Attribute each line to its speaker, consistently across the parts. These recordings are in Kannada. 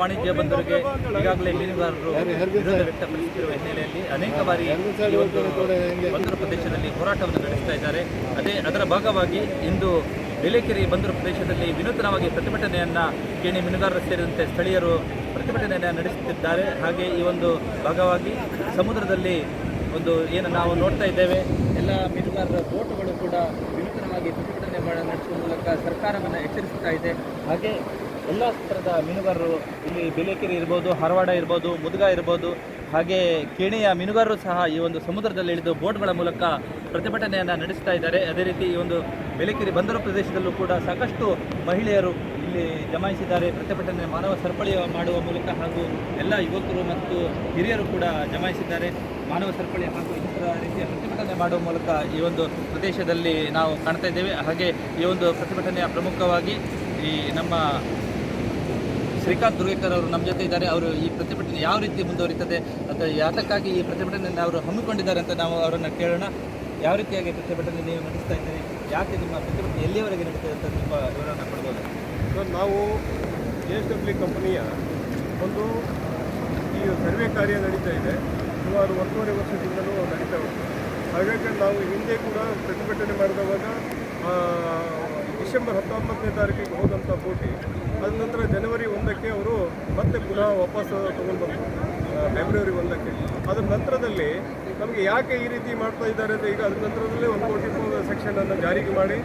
Speaker 1: ವಾಣಿಜ್ಯ ಬಂದರಿಗೆ ಈಗಾಗಲೇ ಮೀನುಗಾರರು ವಿರೋಧ ವ್ಯಕ್ತಪಡಿಸುತ್ತಿರುವ ಹಿನ್ನೆಲೆಯಲ್ಲಿ ಅನೇಕ ಬಾರಿ ಈ ಒಂದು ಬಂದರು ಪ್ರದೇಶದಲ್ಲಿ ಹೋರಾಟವನ್ನು ನಡೆಸ್ತಾ ಇದ್ದಾರೆ. ಅದೇ ಅದರ ಭಾಗವಾಗಿ ಇಂದು ಬೇಲೆಕೆರೆ ಬಂದರು ಪ್ರದೇಶದಲ್ಲಿ ವಿನೂತನವಾಗಿ ಪ್ರತಿಭಟನೆಯನ್ನ ಕೇಣಿ ಮೀನುಗಾರರು ಸೇರಿದಂತೆ ಸ್ಥಳೀಯರು ಪ್ರತಿಭಟನೆಯನ್ನು ನಡೆಸುತ್ತಿದ್ದಾರೆ. ಹಾಗೆ ಈ ಒಂದು ಭಾಗವಾಗಿ ಸಮುದ್ರದಲ್ಲಿ ಒಂದು ಏನು ನಾವು ನೋಡ್ತಾ ಇದ್ದೇವೆ, ಎಲ್ಲ ಮೀನುಗಾರರ ಬೋಟುಗಳು ಕೂಡ ವಿನೂತನವಾಗಿ ಪ್ರತಿಭಟನೆ ನಡೆಸುವ ಮೂಲಕ ಸರ್ಕಾರವನ್ನು ಎಚ್ಚರಿಸ್ತಾ ಇದೆ. ಹಾಗೆ ಎಲ್ಲ ಥರದ ಮೀನುಗಾರರು ಇಲ್ಲಿ ಬೆಲೆಕೆರೆ ಇರ್ಬೋದು, ಹರವಾಡ ಇರ್ಬೋದು, ಮುದುಗ ಇರ್ಬೋದು, ಹಾಗೆ ಕೇಣಿಯ ಮೀನುಗಾರರು ಸಹ ಈ ಒಂದು ಸಮುದ್ರದಲ್ಲಿ ಇಳಿದು ಬೋಟ್ಗಳ ಮೂಲಕ ಪ್ರತಿಭಟನೆಯನ್ನು ನಡೆಸ್ತಾ ಇದ್ದಾರೆ. ಅದೇ ರೀತಿ ಈ ಒಂದು ಬೆಲೆಕೆರೆ ಬಂದರು ಪ್ರದೇಶದಲ್ಲೂ ಕೂಡ ಸಾಕಷ್ಟು ಮಹಿಳೆಯರು ಇಲ್ಲಿ ಜಮಾಯಿಸಿದ್ದಾರೆ. ಪ್ರತಿಭಟನೆ ಮಾನವ ಸರಪಳಿ ಮಾಡುವ ಮೂಲಕ ಹಾಗೂ ಎಲ್ಲ ಯುವಕರು ಮತ್ತು ಹಿರಿಯರು ಕೂಡ ಜಮಾಯಿಸಿದ್ದಾರೆ. ಮಾನವ ಸರಪಳಿ ಹಾಗೂ ಇತರ ರೀತಿಯ ಪ್ರತಿಭಟನೆ ಮಾಡುವ ಮೂಲಕ ಈ ಒಂದು ಪ್ರದೇಶದಲ್ಲಿ ನಾವು ಕಾಣ್ತಾ ಇದ್ದೇವೆ. ಹಾಗೆ ಈ ಒಂದು ಪ್ರತಿಭಟನೆಯ ಪ್ರಮುಖವಾಗಿ ಈ ನಮ್ಮ ಶ್ರೀಕಾಂತ್ ದುರ್ಗೇಕರ್ ಅವರು ನಮ್ಮ ಜೊತೆ ಇದ್ದಾರೆ. ಅವರು ಈ ಪ್ರತಿಭಟನೆ ಯಾವ ರೀತಿ ಮುಂದುವರಿತದೆ ಅಥವಾ ಯಾತಕ್ಕಾಗಿ ಈ ಪ್ರತಿಭಟನೆಯನ್ನು ಅವರು ಹಮ್ಮಿಕೊಂಡಿದ್ದಾರೆ ಅಂತ ನಾವು ಅವರನ್ನು ಕೇಳೋಣ. ಯಾವ ರೀತಿಯಾಗಿ ಪ್ರತಿಭಟನೆ ನೀವು ನಡೆಸ್ತಾ ಇದ್ದೀರಿ? ಯಾಕೆ ನಿಮ್ಮ ಪ್ರತಿಭಟನೆ ಎಲ್ಲಿಯವರೆಗೆ ನಡೀತದೆ ಅಂತ ಸ್ವಲ್ಪ ವಿವರವನ್ನು ಕೊಡ್ಬೋದು?
Speaker 2: ಸರ್ ನಾವು ಜೆ ಎಸ್ ಡಬ್ಲ್ಯೂ ಕಂಪನಿಯ ಒಂದು, ಈ ಸರ್ವೆ ಕಾರ್ಯ ನಡೀತಾ ಇದೆ. ಸುಮಾರು ಒಂದೂವರೆ ವರ್ಷದಿಂದಲೂ ನಡೀತಾ ಹೋಗ್ತದೆ ಹಾಗಾಗಿ ನಾವು ಹಿಂದೆ ಕೂಡ ಪ್ರತಿಭಟನೆ ಮಾಡಿದವಾಗ ಡಿಸೆಂಬರ್ ಹತ್ತೊಂಬತ್ತನೇ ತಾರೀಕಿಗೆ ಹೋದಂಥ ಬೋಟಿ, ಅದ ನಂತರ ಜನವರಿ ಒಂದಕ್ಕೆ ಅವರು ಮತ್ತೆ ಪುನಃ ವಾಪಸ್ ತೊಗೊಂಡು ಬಂದರು ಫೆಬ್ರವರಿ ಒಂದಕ್ಕೆ. ಅದರ ನಂತರದಲ್ಲಿ ನಮಗೆ ಯಾಕೆ ಈ ರೀತಿ ಮಾಡ್ತಾ ಇದ್ದಾರೆ ಅಂತ ಈಗ ಅದ್ರ ನಂತರದಲ್ಲೇ ಒಂದು ಕೋಟಿ ಸೆಕ್ಷನನ್ನು ಜಾರಿಗೆ ಮಾಡಿ,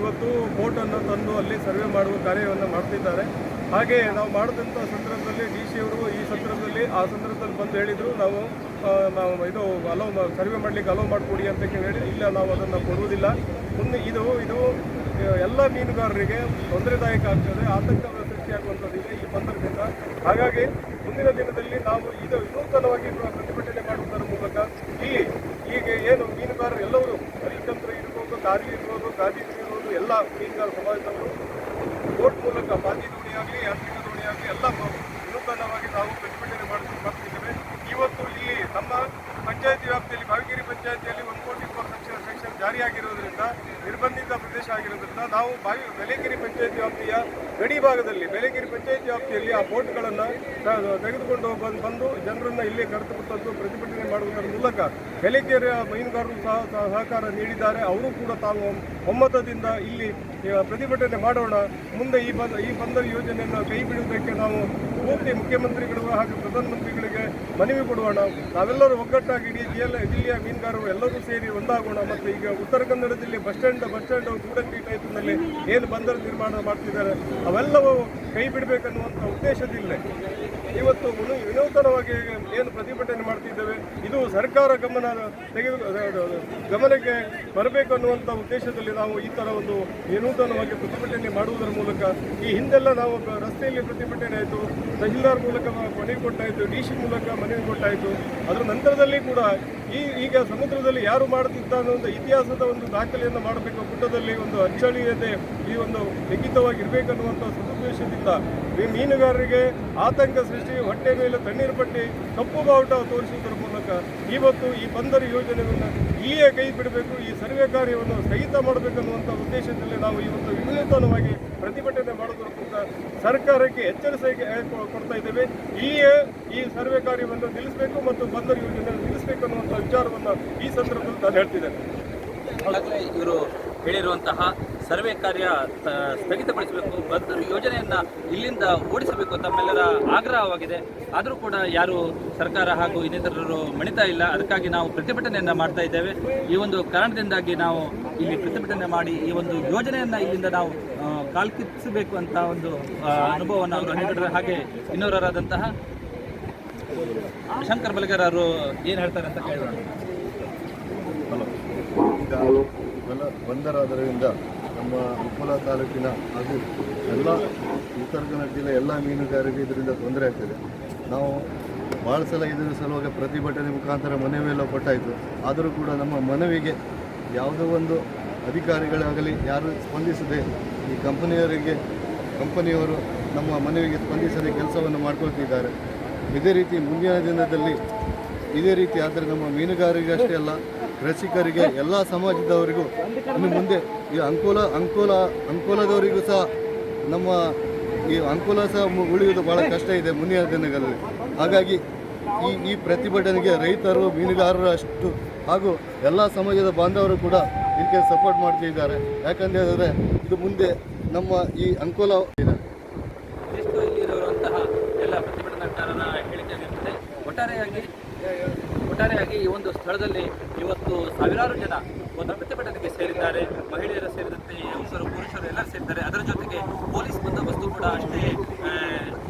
Speaker 2: ಇವತ್ತು ಬೋಟನ್ನು ತಂದು ಅಲ್ಲಿ ಸರ್ವೆ ಮಾಡುವ ಕಾರ್ಯವನ್ನು ಮಾಡ್ತಿದ್ದಾರೆ. ಹಾಗೆ ನಾವು ಮಾಡಿದಂಥ ಸಂದರ್ಭದಲ್ಲಿ ಡಿ ಸಿ ಅವರು ಈ ಸಂದರ್ಭದಲ್ಲಿ, ಆ ಸಂದರ್ಭದಲ್ಲಿ ಬಂದು ಹೇಳಿದರು, ನಾವು ನಾವು ಇದು ಅಲೋ ಸರ್ವೆ ಮಾಡಲಿಕ್ಕೆ ಅಲೋ ಮಾಡಿಕೊಡಿ ಅಂತ ಹೇಳಿ ಇಲ್ಲ, ನಾವು ಅದನ್ನು ಕೊಡುವುದಿಲ್ಲ. ಮುಂದೆ ಇದು ಇದು ಎಲ್ಲ ಮೀನುಗಾರರಿಗೆ ತೊಂದರೆದಾಯಕ ಆಗ್ತದೆ ಆತಂಕ ಸೃಷ್ಟಿಯಾಗುವಂಥದ್ದಿದೆ ಈ ಬಂದರದಿಂದ ಹಾಗಾಗಿ ಮುಂದಿನ ದಿನದಲ್ಲಿ ನಾವು ಈಗ ವಿನೂತನವಾಗಿ ಪ್ರತಿಭಟನೆ ಮಾಡುವುದರ ಮೂಲಕ ಇಲ್ಲಿ ಈಗ ಏನು ಮೀನುಗಾರರು ಎಲ್ಲರೂ ಹರಿತಂತ್ರ ಇರ್ಬೋದು ದಾರಿ ಇರ್ಬೋದು, ಗಾದಿ ಇರ್ಬೋದು, ಎಲ್ಲ ಮೀನುಗಾರ ಸಮಾಜದವರು ಬೋಟ್ ಮೂಲಕ ಮಾಜಿ ದೋಣಿ ಆಗಲಿ, ಯಾಂತ್ರಿಕ ದೋಣಿ ಆಗಲಿ, ಎಲ್ಲ ವಿನೂತನವಾಗಿ ನಾವು ಪ್ರತಿಭಟನೆ ಮಾಡಿ ಮಾಡ್ತಿದ್ದೇವೆ. ಇವತ್ತು ಇಲ್ಲಿ ನಮ್ಮ ಪಂಚಾಯತಿ ವ್ಯಾಪ್ತಿಯಲ್ಲಿ ಭಾವಗಿರಿ ಪಂಚಾಯತಿಯಲ್ಲಿ ಒಂದು ಕೋಟಿ ಇಪ್ಪತ್ತು ಲಕ್ಷ ಸೆಕ್ಷನ್ ಜಾರಿಯಾಗಿರೋದ್ರಿಂದ ನಿರ್ಬಂಧಿತ ಪ್ರದೇಶ ಆಗಿರೋದ್ರಿಂದ ನಾವು ಬಾವಿ ಬೆಲೆಗಿರಿ ಪಂಚಾಯತಿ ವ್ಯಾಪ್ತಿಯ ಗಡಿ ಭಾಗದಲ್ಲಿ ಬೆಲೆಗಿರಿ ಪಂಚಾಯತಿ ವ್ಯಾಪ್ತಿಯಲ್ಲಿ ಆ ಬೋಟ್ಗಳನ್ನು ತೆಗೆದುಕೊಂಡು ಬಂದು ಬಂದು ಜನರನ್ನು ಇಲ್ಲಿ ತಂದು ಪ್ರತಿಭಟನೆ ಮಾಡುವುದರ ಮೂಲಕ ಬೆಲೆಕೆರೆಯ ಮೀನುಗಾರರು ಸಹ ಸಹಕಾರ ನೀಡಿದ್ದಾರೆ. ಅವರು ಕೂಡ ತಾವು ಒಮ್ಮತದಿಂದ ಇಲ್ಲಿ ಪ್ರತಿಭಟನೆ ಮಾಡೋಣ. ಮುಂದೆ ಈ ಬಂದ ಈ ಬಂದರು ಯೋಜನೆಯನ್ನು ಕೈ ಬಿಡುವುದಕ್ಕೆ ನಾವು ಪೂರ್ತಿ ಮುಖ್ಯಮಂತ್ರಿಗಳು ಹಾಗೂ ಪ್ರಧಾನಮಂತ್ರಿಗಳಿಗೆ ಮನವಿ ಕೊಡೋಣ ನಾವೆಲ್ಲರೂ ಒಗ್ಗಟ್ಟಾಗಿ ಇಡೀ ಜಿಲ್ಲೆ ಜಿಲ್ಲೆಯ ಮೀನುಗಾರರು ಎಲ್ಲರೂ ಸೇರಿ ಒಂದಾಗೋಣ. ಮತ್ತು ಈಗ ಉತ್ತರ ಕನ್ನಡ ಜಿಲ್ಲೆ ಬಸ್ ಸ್ಟ್ಯಾಂಡ್ ಬಸ್ ಸ್ಟ್ಯಾಂಡ್ ಗೂಡಂಗಿ ಟೈಪ್ನಲ್ಲಿ ಏನು ಬಂದರ ನಿರ್ಮಾಣ ಮಾಡ್ತಿದ್ದಾರೆ, ಅವೆಲ್ಲವೂ ಕೈ ಬಿಡಬೇಕನ್ನುವಂಥ ಉದ್ದೇಶದಿಂದ ಇವತ್ತು ವಿನೂತನವಾಗಿ ಏನು ಪ್ರತಿಭಟನೆ ಮಾಡ್ತಿದ್ದೇವೆ, ಇದು ಸರ್ಕಾರ ಗಮನ ತೆಗೆದು ಗಮನಕ್ಕೆ ಬರಬೇಕು ಅನ್ನುವಂಥ ಉದ್ದೇಶದಲ್ಲಿ ನಾವು ಈ ಥರ ಒಂದು ವಿನೂತನವಾಗಿ ಪ್ರತಿಭಟನೆ ಮಾಡುವುದರ ಮೂಲಕ ಈ ಹಿಂದೆಲ್ಲ ನಾವು ರಸ್ತೆಯಲ್ಲಿ ಪ್ರತಿಭಟನೆ ಆಯಿತು ತಹಶೀಲ್ದಾರ್ ಮೂಲಕ ಮನವಿ ಕೊಟ್ಟಾಯಿತು, ಡಿ ಸಿ ಮೂಲಕ ಮನವಿ ಕೊಟ್ಟಾಯಿತು. ಅದರ ನಂತರದಲ್ಲಿ ಕೂಡ ಈ ಈಗ ಸಮುದ್ರದಲ್ಲಿ ಯಾರು ಮಾಡುತ್ತಿದ್ದ ಅನ್ನೋ ಇತಿಹಾಸದ ಒಂದು ದಾಖಲೆಯನ್ನು ಮಾಡಬೇಕು ಪುಟದಲ್ಲಿ ಒಂದು ಅಚ್ಚಳಿಯದೆ ಈ ಒಂದು ಲಿಖಿತವಾಗಿ ಇರಬೇಕನ್ನುವಂಥ ಸದುದ್ದೇಶದಿಂದ ಈ ಮೀನುಗಾರರಿಗೆ ಆತಂಕ ಸೃಷ್ಟಿ, ಹೊಟ್ಟೆ ಮೇಲೆ ತಣ್ಣೀರು ಪಟ್ಟಿ ಕಪ್ಪು ಬಾವುಟ ತೋರಿಸುವುದರ ಮೂಲಕ ಇವತ್ತು ಈ ಬಂದರು ಯೋಜನೆಯನ್ನು ಇಲ್ಲಿಯೇ ಕೈ ಬಿಡಬೇಕು, ಈ ಸರ್ವೆ ಕಾರ್ಯವನ್ನು ಸ್ಥಗಿತ ಮಾಡಬೇಕನ್ನುವಂಥ ಉದ್ದೇಶದಲ್ಲಿ ನಾವು ಇವತ್ತು ವಿನೂತನವಾಗಿ ಪ್ರತಿಭಟನೆ ಮಾಡೋದರ ಮೂಲಕ ಸರ್ಕಾರಕ್ಕೆ ಎಚ್ಚರಿಕೆ ಕೊಡ್ತಾ ಇದ್ದೇವೆ. ಇಲ್ಲಿಯೇ ಈ ಸರ್ವೆ ಕಾರ್ಯವನ್ನು ನಿಲ್ಲಿಸಬೇಕು ಮತ್ತು ಬಂದರು ಯೋಜನೆಯನ್ನು ನಿಲ್ಲಿಸಬೇಕು ಅನ್ನುವಂಥ ವಿಚಾರವನ್ನು ಈ ಸಂದರ್ಭದಲ್ಲಿ ನಾನು ಹೇಳ್ತಿದ್ದೇನೆ.
Speaker 1: ಈಗಾಗಲೇ ಇವರು ಹೇಳಿರುವಂತಹ ಸರ್ವೆ ಕಾರ್ಯ ಸ್ಥಗಿತಗೊಳಿಸಬೇಕು ಬಂದರು ಯೋಜನೆಯನ್ನ ಇಲ್ಲಿಂದ ಓಡಿಸಬೇಕು ತಮ್ಮೆಲ್ಲರ ಆಗ್ರಹವಾಗಿದೆ. ಆದರೂ ಕೂಡ ಯಾರು ಸರ್ಕಾರ ಹಾಗೂ ಇನ್ನಿತರರು ಮಣಿತಾ ಇಲ್ಲ. ಅದಕ್ಕಾಗಿ ನಾವು ಪ್ರತಿಭಟನೆಯನ್ನ ಮಾಡ್ತಾ ಇದ್ದೇವೆ. ಈ ಒಂದು ಕಾರಣದಿಂದಾಗಿ ನಾವು ಇಲ್ಲಿ ಪ್ರತಿಭಟನೆ ಮಾಡಿ ಈ ಒಂದು ಯೋಜನೆಯನ್ನ ಇಲ್ಲಿಂದ ನಾವು ಕಾಲ್ಕಿಸಬೇಕು ಅಂತ ಒಂದು ಅನುಭವವನ್ನು ಅವರು ಹೇಳಿದ್ದಾರೆ ಹಾಗೆ ಇನ್ನೋರರಾದಂತಹ ಶಂಕರ್ ಬಲಗರ್ ಅವರು ಏನು ಹೇಳ್ತಾರೆ ಅಂತ ಕೇಳೋಣ.
Speaker 3: ಬಲ ಬಂದರಾದರಿಂದ ನಮ್ಮ ಉಪ್ಪಲ ತಾಲೂಕಿನ ಹಾಗೂ ಎಲ್ಲ ಉತ್ತರ ಜಿಲ್ಲೆ ಎಲ್ಲ ಮೀನುಗಾರಿಕೆ ಇದರಿಂದ ತೊಂದರೆ ಆಗ್ತದೆ. ನಾವು ಭಾಳ ಸಲ ಇದರ ಸಲುವಾಗಿ ಪ್ರತಿಭಟನೆ ಮುಖಾಂತರ ಮನವಿಯೆಲ್ಲ ಕೊಟ್ಟಾಯಿತು. ಆದರೂ ಕೂಡ ನಮ್ಮ ಮನವಿಗೆ ಯಾವುದೋ ಒಂದು ಅಧಿಕಾರಿಗಳಾಗಲಿ ಯಾರು ಸ್ಪಂದಿಸದೆ ಈ ಕಂಪನಿಯವರಿಗೆ, ಕಂಪನಿಯವರು ನಮ್ಮ ಮನವಿಗೆ ಸ್ಪಂದಿಸದೆ ಕೆಲಸವನ್ನು ಮಾಡ್ಕೊಳ್ತಿದ್ದಾರೆ. ಇದೇ ರೀತಿ ಮುಂದಿನ ದಿನದಲ್ಲಿ ಇದೇ ರೀತಿ ಆದರೆ ನಮ್ಮ ಮೀನುಗಾರರಿಗೆ ಅಷ್ಟೇ ಅಲ್ಲ ಕೃಷಿಕರಿಗೆ ಎಲ್ಲ ಸಮಾಜದವರಿಗೂ, ಇನ್ನು ಮುಂದೆ ಈ ಅಂಕೋಲ ಅಂಕೋಲ, ಅಂಕೋಲದವರಿಗೂ ಸಹ ನಮ್ಮ ಈ ಅಂಕೋಲ ಸಹ ಉಳಿಯುವುದು ಬಹಳ ಕಷ್ಟ ಇದೆ ಮುಂದಿನ ದಿನಗಳಲ್ಲಿ. ಹಾಗಾಗಿ ಈ ಈ ಪ್ರತಿಭಟನೆಗೆ ರೈತರು, ಮೀನುಗಾರರು ಅಷ್ಟು ಹಾಗೂ ಎಲ್ಲ ಸಮಾಜದ ಬಾಂಧವರು ಕೂಡ ಇದಕ್ಕೆ ಸಪೋರ್ಟ್ ಮಾಡ್ತಿದ್ದಾರೆ. ಯಾಕಂತ ಹೇಳಿದ್ರೆ ಇದು ಮುಂದೆ ನಮ್ಮ ಈ ಅನುಕೂಲ ಇದೆ
Speaker 1: ಇದಿಷ್ಟು ಇಲ್ಲಿರುವಂತಹ ಎಲ್ಲ ಪ್ರತಿಭಟನಾಕಾರರ ಹೇಳಿಕೆಯಾಗಿರುತ್ತದೆ ಒಟ್ಟಾರೆಯಾಗಿ ಒಟ್ಟಾರೆಯಾಗಿ ಈ ಒಂದು ಸ್ಥಳದಲ್ಲಿ ಇವತ್ತು ಸಾವಿರಾರು ಜನ ಒಂದು ಪ್ರತಿಭಟನೆಗೆ ಸೇರಿದ್ದಾರೆ. ಮಹಿಳೆಯರು ಸೇರಿದಂತೆ ಯುವಕರು, ಪುರುಷರು ಎಲ್ಲರೂ ಸೇರಿದ್ದಾರೆ. ಅದರ ಜೊತೆಗೆ ಪೊಲೀಸ್ ಬಂದೋಬಸ್ತು ಕೂಡ ಅಷ್ಟೇ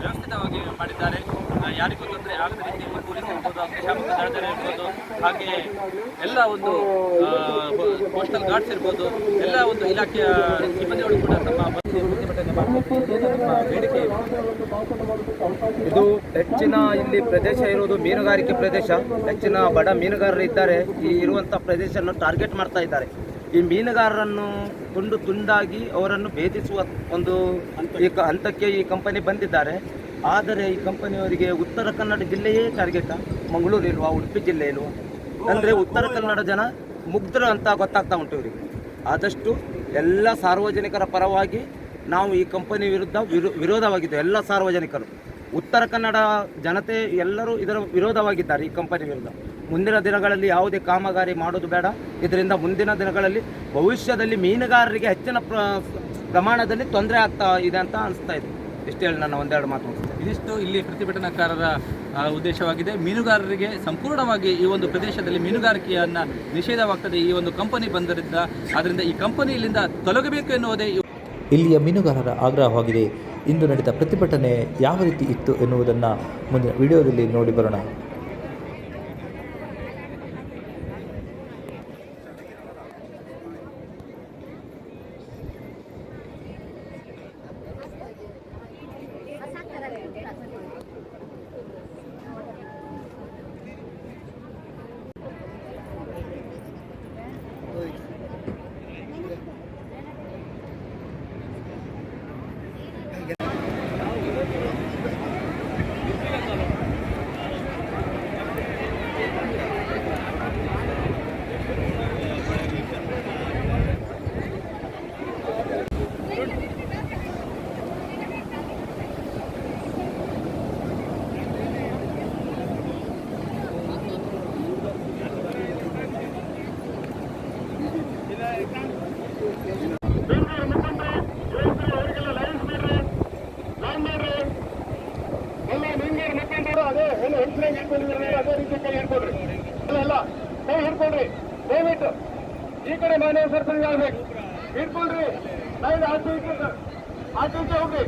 Speaker 1: ವ್ಯವಸ್ಥಿತವಾಗಿ ಮಾಡಿದ್ದಾರೆ. ಯಾರಿಗೂ ತೊಂದರೆ ಆಗದ ರೀತಿಯಲ್ಲಿ ಪೊಲೀಸ್ ಇರ್ಬೋದು ಅಗ್ನಿಶಾಮಕ ದಳದವರು ಇರ್ಬೋದು, ಹಾಗೆ ಎಲ್ಲ ಒಂದು ಪೋಸ್ಟಲ್ ಗಾರ್ಡ್ಸ್ ಇರ್ಬೋದು, ಎಲ್ಲ ಒಂದು ಇಲಾಖೆಯ ಸಿಬ್ಬಂದಿಗಳು ಕೂಡ ತಮ್ಮ ಬಂದು ಪ್ರತಿಭಟನೆ ಮಾಡಬೇಕು ನಮ್ಮ ಬೇಡಿಕೆ?
Speaker 4: ಇದು. ಹೆಚ್ಚಿನ ಇಲ್ಲಿ ಪ್ರದೇಶ ಇರುವುದು ಮೀನುಗಾರಿಕೆ ಪ್ರದೇಶ. ಹೆಚ್ಚಿನ ಬಡ ಮೀನುಗಾರರು ಇದ್ದಾರೆ. ಈ ಇರುವಂತಹ ಪ್ರದೇಶವನ್ನು ಟಾರ್ಗೆಟ್ ಮಾಡ್ತಾ ಇದ್ದಾರೆ. ಈ ಮೀನುಗಾರರನ್ನು ತುಂಡು ತುಂಡಾಗಿ ಅವರನ್ನು ಭೇದಿಸುವ ಒಂದು ಈ ಹಂತಕ್ಕೆ ಈ ಕಂಪನಿ ಬಂದಿದ್ದಾರೆ. ಆದರೆ ಈ ಕಂಪನಿಯವರಿಗೆ ಉತ್ತರ ಕನ್ನಡ ಜಿಲ್ಲೆಯೇ ಟಾರ್ಗೆಟ್. ಮಂಗಳೂರು ಇಲ್ವಾ, ಉಡುಪಿ ಜಿಲ್ಲೆ ಇಲ್ವಾ? ಅಂದರೆ ಉತ್ತರ ಕನ್ನಡ ಜನ ಮುಗ್ಧರು ಅಂತ ಗೊತ್ತಾಗ್ತಾ ಉಂಟು ಇವರಿಗೆ. ಆದಷ್ಟು ಎಲ್ಲ ಸಾರ್ವಜನಿಕರ ಪರವಾಗಿ ನಾವು ಈ ಕಂಪನಿ ವಿರುದ್ಧ ವಿರೋ ವಿರೋಧವಾಗಿದ್ದೇವೆ, ಎಲ್ಲ ಸಾರ್ವಜನಿಕರು. ಉತ್ತರ ಕನ್ನಡ ಜನತೆ ಎಲ್ಲರೂ ಇದರ ವಿರೋಧವಾಗಿದ್ದಾರೆ ಈ ಕಂಪನಿ ವಿರುದ್ಧ. ಮುಂದಿನ ದಿನಗಳಲ್ಲಿ ಯಾವುದೇ ಕಾಮಗಾರಿ ಮಾಡೋದು ಬೇಡ. ಇದರಿಂದ ಮುಂದಿನ ದಿನಗಳಲ್ಲಿ ಭವಿಷ್ಯದಲ್ಲಿ ಮೀನುಗಾರರಿಗೆ ಹೆಚ್ಚಿನ ಪ್ರ ಪ್ರಮಾಣದಲ್ಲಿ ತೊಂದರೆ ಆಗ್ತಾ ಇದೆ ಅಂತ ಅನಿಸ್ತಾ ಇದೆ. ಇಷ್ಟು ಹೇಳಿ ನನ್ನ ಒಂದೆರಡು ಮಾತು.
Speaker 1: ಇದಿಷ್ಟು ಇಲ್ಲಿ ಪ್ರತಿಭಟನಾಕಾರರ ಉದ್ದೇಶವಾಗಿದೆ. ಮೀನುಗಾರರಿಗೆ ಸಂಪೂರ್ಣವಾಗಿ ಈ ಒಂದು ಪ್ರದೇಶದಲ್ಲಿ ಮೀನುಗಾರಿಕೆಯನ್ನು ನಿಷೇಧವಾಗ್ತದೆ ಈ ಒಂದು ಕಂಪನಿ ಬಂದರಿಂದ. ಆದ್ದರಿಂದ ಈ ಕಂಪನಿ ಇಲ್ಲಿಂದ ತೊಲಗಬೇಕು ಎನ್ನುವುದೇ
Speaker 5: ಇಲ್ಲಿಯ ಮೀನುಗಾರರ ಆಗ್ರಹವಾಗಿದೆ ಇಂದು ನಡೆದ ಪ್ರತಿಭಟನೆ ಯಾವ ರೀತಿ ಇತ್ತು ಎನ್ನುವುದನ್ನು ಮುಂದಿನ ವಿಡಿಯೋದಲ್ಲಿ ನೋಡಿ ಬರೋಣ.
Speaker 2: ಮನೆ ಸರ್ಪಂಚ್ ಆಗ್ಬೇಕು ಹಿಡ್ಕೊಳ್ರಿ ನಾಳೆ ಆಚೆ ಈಚೆ ಆಚೆ ಈಚೆ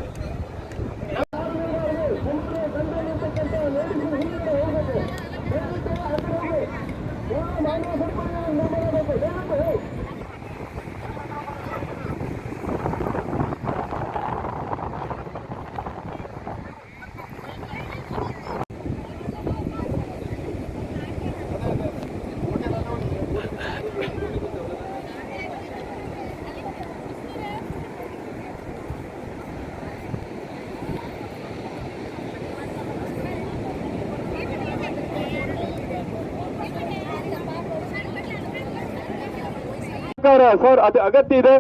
Speaker 2: ಸರ್ ಅದು ಅಗತ್ಯ ಇದೆ.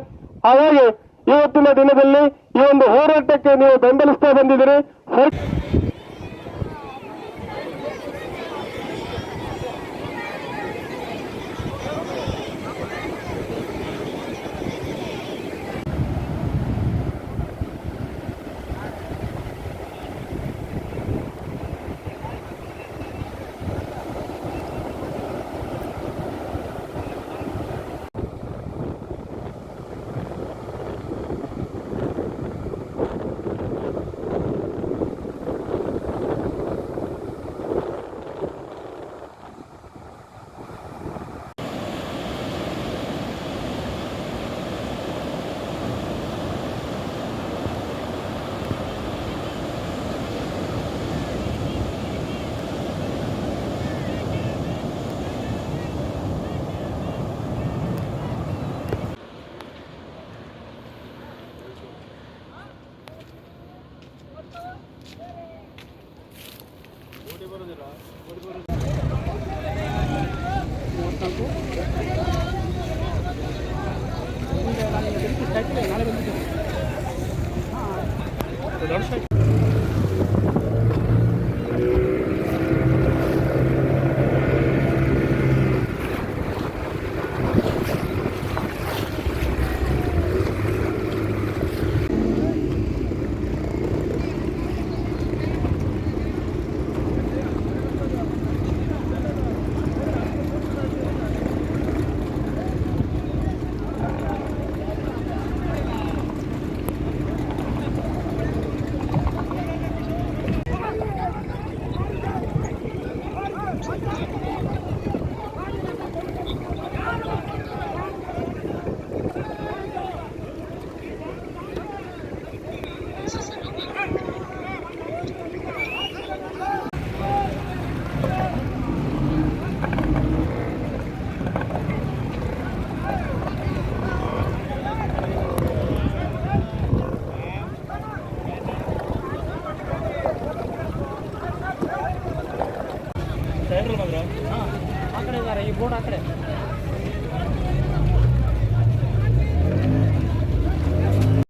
Speaker 2: ಹಾಗಾಗಿ ಇವತ್ತಿನ ದಿನದಲ್ಲಿ ಈ ಒಂದು ಹೋರಾಟಕ್ಕೆ ನೀವು ಬೆಂಬಲಿಸ್ತಾ ಬಂದಿದ್ದೀರಿ.
Speaker 6: Terima kasih.